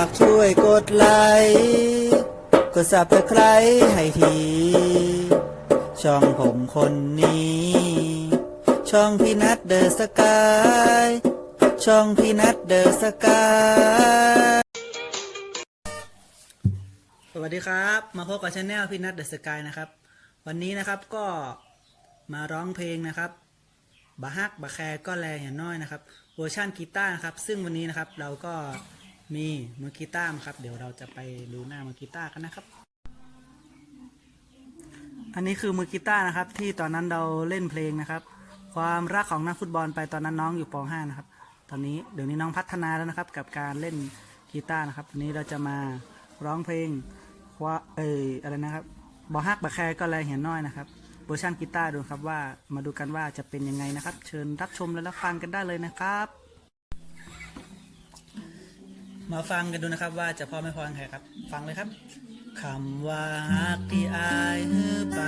ากช่วยกดไลค์กด subscribe ให้ที ช่องผมคนนี้ ช่องพี่นัทเดอะสกาย ช่องพี่นัทเดอะสกาย สวัสดีครับ มาพบกับช anel พี่นัทเดอะสกายนะครับ วันนี้นะครับก็มาร้องเพลงนะครับบาฮักบาแคร์ก็แลอย่างน้อยนะครับเวอร์ชันกีตาร์นะครับ ซึ่งวันนี้นะครับเราก็ มีมือกีตาร์มาครับ เดี๋ยวเราจะไปดูหน้ามือกีตาร์กันนะครับ อันนี้คือมือกีตาร์นะครับ ที่ตอนนั้นเราเล่นเพลงนะครับ ความรักของนักฟุตบอลไปตอนนั้นน้องอยู่ป .5 นะครับ ตอนนี้เดี๋ยวนี้น้องพัฒนาแล้วนะครับ กับการเล่นกีตาร์นะครับวันนี้เราจะมาร้องเพลงว่าเอยอะไรนะครับบอฮักบาแคก็แลเห็นน้อยนะครับเวอร์ชันกีตาร์ดูครับว่ามาดูกันว่าจะเป็นยังไงนะครับ เชิญรับชมและรับฟังกันได้เลยนะครับ มาฟังกันดูนะครับว่าจะพอไม่พอยังไงครับ ฟังเลยครับคำว่าฮักที่อายฮือไป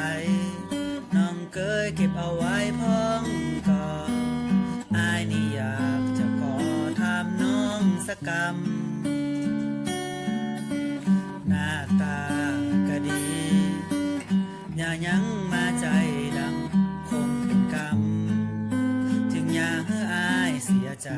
น้องเคยเก็บเอาไว้พ้องก่อนอายนี่อยากจะขอทำน้องสักกรรม หน้าตาก็ดี อย่ายังมาใจดำคงเป็นกรรมจึงอยาให้อายเสียใจ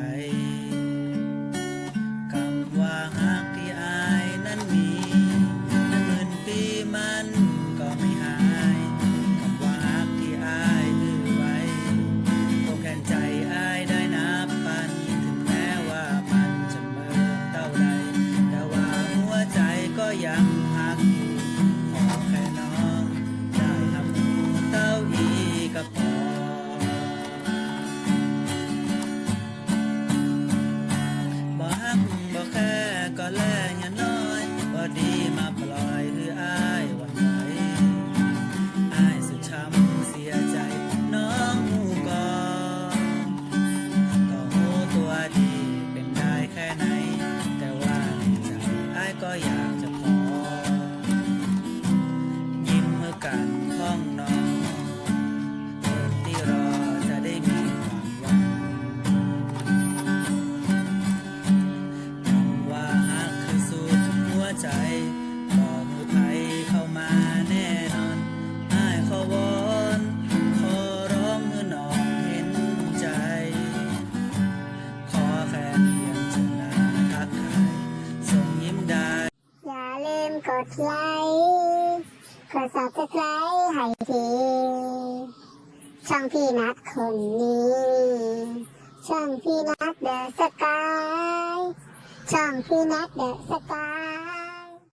ดไลค์กด subscribe ให้ทีช่องพี่นัดคนนี้ ช่องพี่นัดเดอะสกาย ช่องพี่นัดเดอะสกาย